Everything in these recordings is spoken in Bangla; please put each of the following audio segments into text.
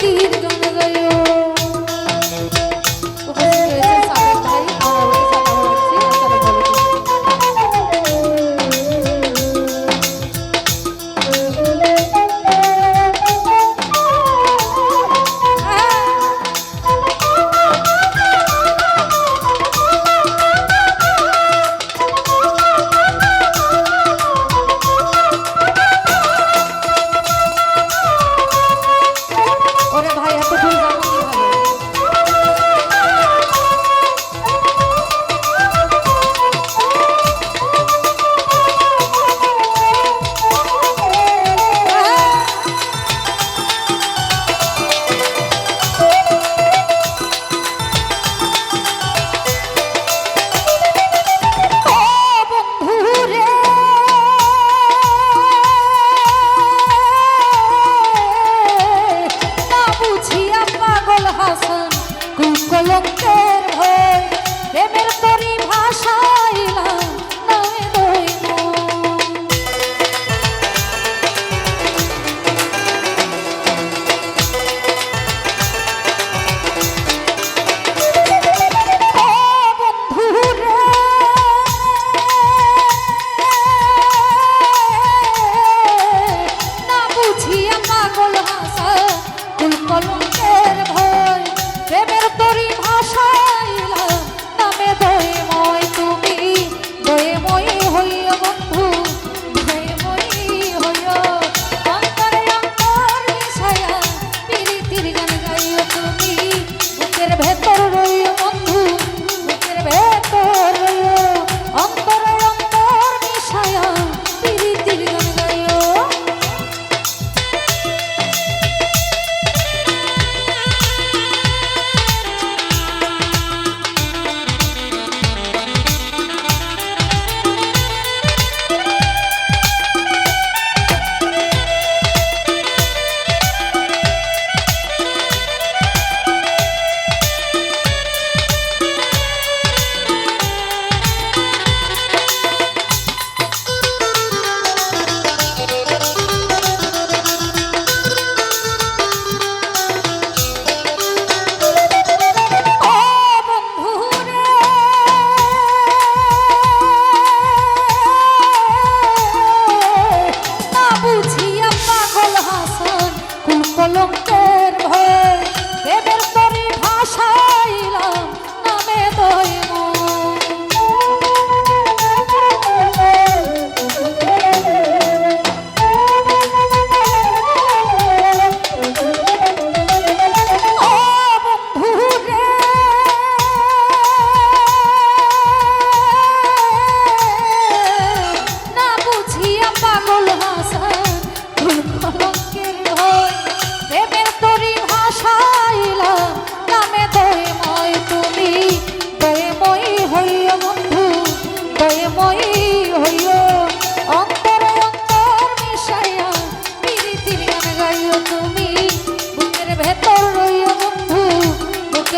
keep going.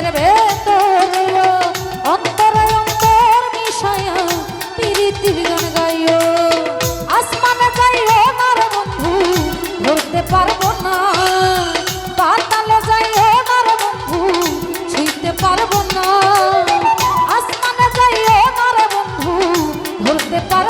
বুকের ভেতরে অন্তর অন্তর মিশায়া প্রীতির গান গাইও। আসমানে যাইও নার বন্ধু, ধরতে পারব না। পাতালে যাইও নার বন্ধু ছুঁতে পারব না। আসমানে যাইও নার বন্ধু, ধরতে পারব